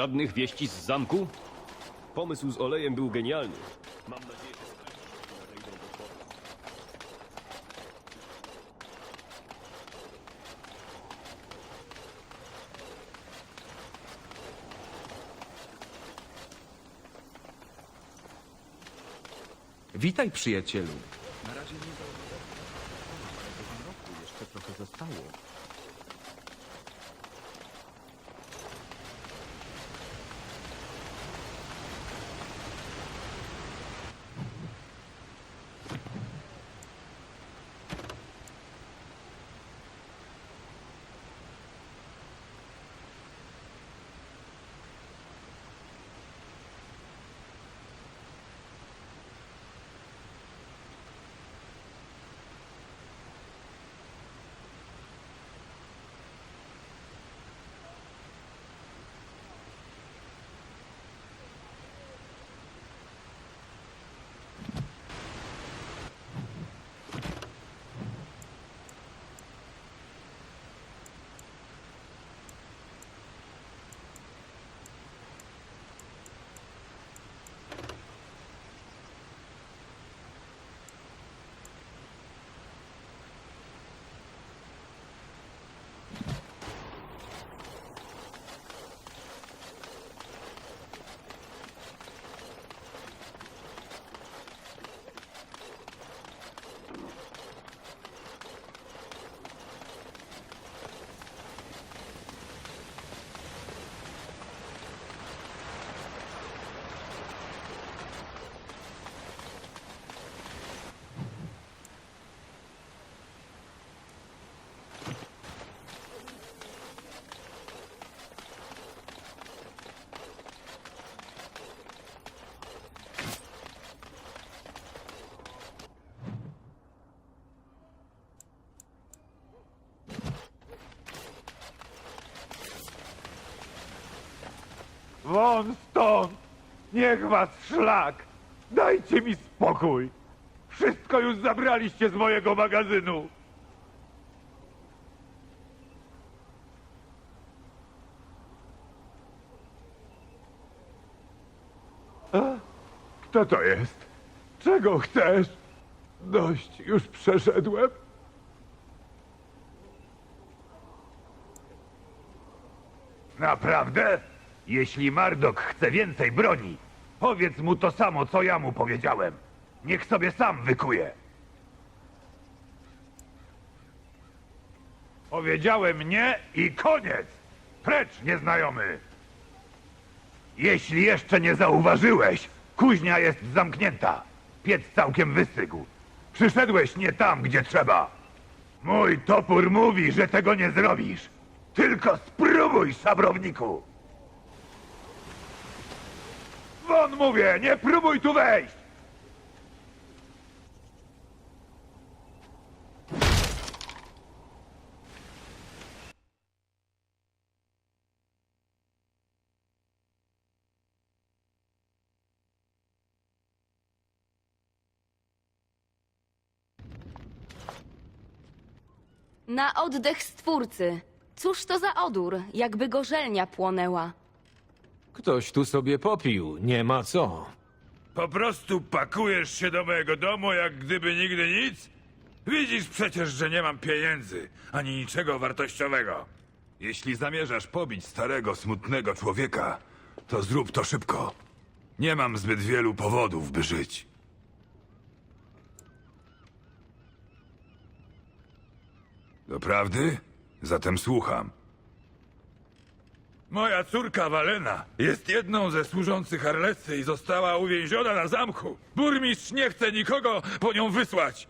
Żadnych wieści z zamku? Pomysł z olejem był genialny. Mam nadzieję, że. Witaj, przyjacielu. Won stąd! Niech was szlak! Dajcie mi spokój! Wszystko już zabraliście z mojego magazynu! A? Kto to jest? Czego chcesz? Dość już przeszedłem. Naprawdę? Jeśli Mardok chce więcej broni, powiedz mu to samo, co ja mu powiedziałem. Niech sobie sam wykuje. Powiedziałem nie i koniec! Precz, nieznajomy! Jeśli jeszcze nie zauważyłeś, kuźnia jest zamknięta. Piec całkiem wystygł. Przyszedłeś nie tam, gdzie trzeba. Mój topór mówi, że tego nie zrobisz. Tylko spróbuj, szabrowniku! Won mówię, nie próbuj tu wejść! Na oddech stwórcy. Cóż to za odór, jakby gorzelnia płonęła. Ktoś tu sobie popił, nie ma co. Po prostu pakujesz się do mojego domu, jak gdyby nigdy nic? Widzisz przecież, że nie mam pieniędzy, ani niczego wartościowego. Jeśli zamierzasz pobić starego, smutnego człowieka, to zrób to szybko. Nie mam zbyt wielu powodów, by żyć. Doprawdy? Zatem słucham. Moja córka Walena jest jedną ze służących Arlesy i została uwięziona na zamku. Burmistrz nie chce nikogo po nią wysłać.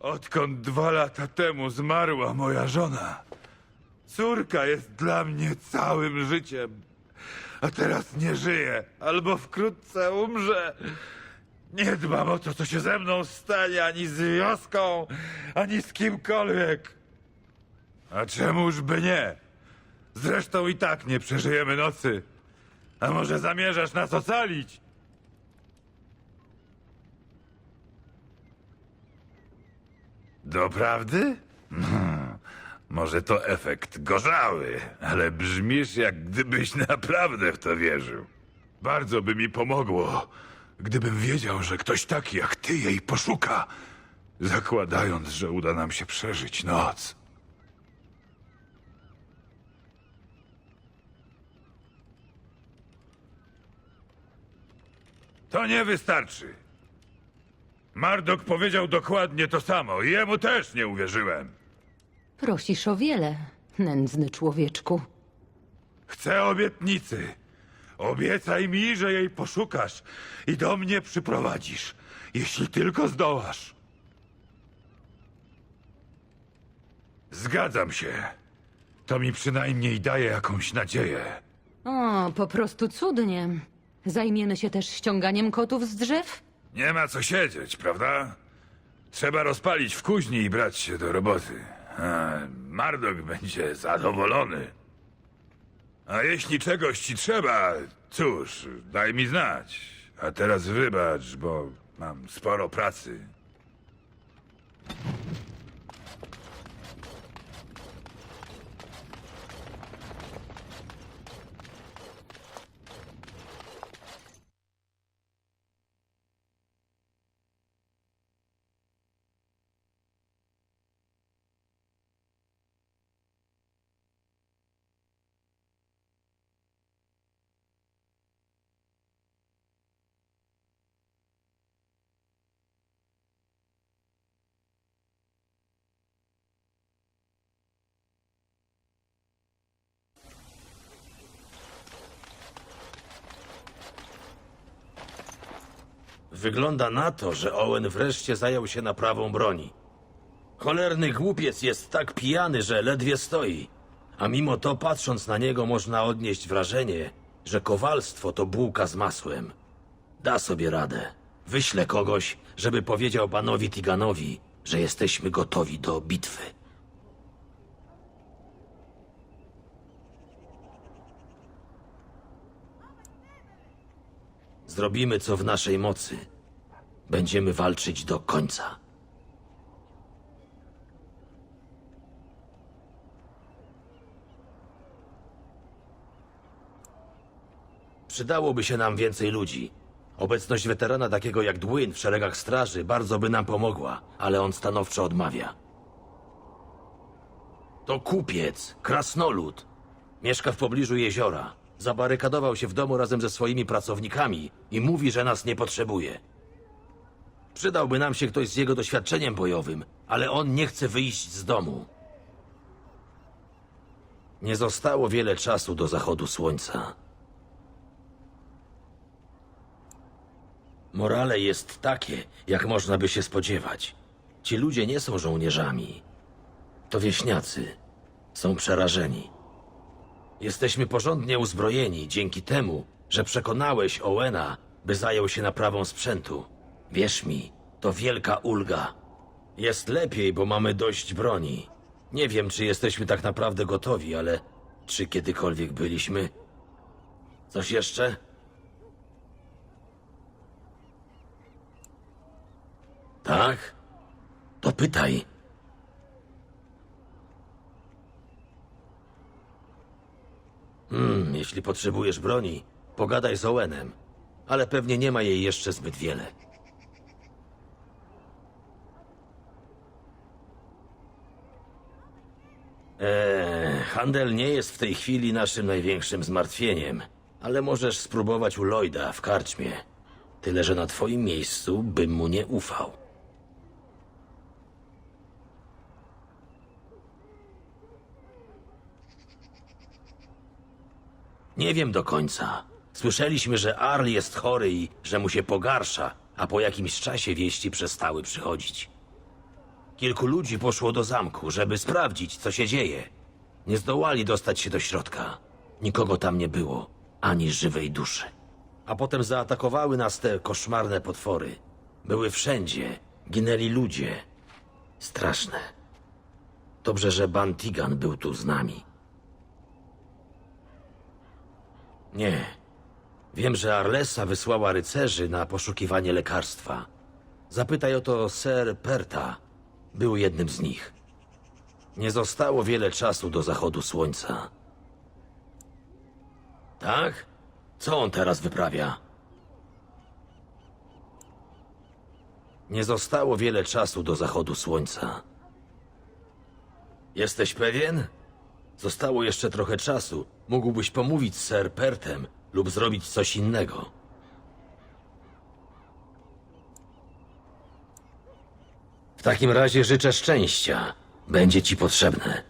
Odkąd dwa lata temu zmarła moja żona, córka jest dla mnie całym życiem. A teraz nie żyje, albo wkrótce umrze. Nie dbam o to, co się ze mną stanie, ani z wioską, ani z kimkolwiek. A czemuż by nie? Zresztą i tak nie przeżyjemy nocy. A może zamierzasz nas ocalić? Doprawdy? Hmm. Może to efekt gorzały, ale brzmisz jak gdybyś naprawdę w to wierzył. Bardzo by mi pomogło, gdybym wiedział, że ktoś taki jak ty jej poszuka, zakładając, że uda nam się przeżyć noc. To nie wystarczy. Mardok powiedział dokładnie to samo i jemu też nie uwierzyłem. Prosisz o wiele, nędzny człowieczku. Chcę obietnicy. Obiecaj mi, że jej poszukasz i do mnie przyprowadzisz, jeśli tylko zdołasz. Zgadzam się. To mi przynajmniej daje jakąś nadzieję. O, po prostu cudnie. Zajmiemy się też ściąganiem kotów z drzew? Nie ma co siedzieć, prawda? Trzeba rozpalić w kuźni i brać się do roboty. A, Mardok będzie zadowolony. A jeśli czegoś ci trzeba, cóż, daj mi znać. A teraz wybacz, bo mam sporo pracy. Wygląda na to, że Owen wreszcie zajął się naprawą broni. Cholerny głupiec jest tak pijany, że ledwie stoi. A mimo to, patrząc na niego, można odnieść wrażenie, że kowalstwo to bułka z masłem. Da sobie radę. Wyślę kogoś, żeby powiedział panowi Tiganowi, że jesteśmy gotowi do bitwy. Zrobimy co w naszej mocy. Będziemy walczyć do końca. Przydałoby się nam więcej ludzi. Obecność weterana takiego jak Dwyn w szeregach straży bardzo by nam pomogła, ale on stanowczo odmawia. To kupiec, krasnolud. Mieszka w pobliżu jeziora. Zabarykadował się w domu razem ze swoimi pracownikami i mówi, że nas nie potrzebuje. Przydałby nam się ktoś z jego doświadczeniem bojowym, ale on nie chce wyjść z domu. Nie zostało wiele czasu do zachodu słońca. Morale jest takie, jak można by się spodziewać. Ci ludzie nie są żołnierzami. To wieśniacy. Są przerażeni. Jesteśmy porządnie uzbrojeni dzięki temu, że przekonałeś Owena, by zajął się naprawą sprzętu. Wierz mi, to wielka ulga. Jest lepiej, bo mamy dość broni. Nie wiem, czy jesteśmy tak naprawdę gotowi, ale czy kiedykolwiek byliśmy? Coś jeszcze? Tak? To pytaj. Hmm, jeśli potrzebujesz broni, pogadaj z Owenem, ale pewnie nie ma jej jeszcze zbyt wiele. Eee, handel nie jest w tej chwili naszym największym zmartwieniem, ale możesz spróbować u Lloyda w karczmie. Tyle, że na twoim miejscu bym mu nie ufał. Nie wiem do końca. Słyszeliśmy, że Arl jest chory i że mu się pogarsza, a po jakimś czasie wieści przestały przychodzić. Kilku ludzi poszło do zamku, żeby sprawdzić, co się dzieje. Nie zdołali dostać się do środka. Nikogo tam nie było, ani żywej duszy. A potem zaatakowały nas te koszmarne potwory. Były wszędzie, ginęli ludzie. Straszne. Dobrze, że Bantigan był tu z nami. Nie. Wiem, że Arlesa wysłała rycerzy na poszukiwanie lekarstwa. Zapytaj o to Ser Perta. Był jednym z nich. Nie zostało wiele czasu do zachodu słońca. Tak? Co on teraz wyprawia? Nie zostało wiele czasu do zachodu słońca. Jesteś pewien? Zostało jeszcze trochę czasu. Mógłbyś pomówić z Sir Pertem lub zrobić coś innego. W takim razie życzę szczęścia. Będzie ci potrzebne.